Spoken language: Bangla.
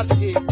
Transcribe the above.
আছে।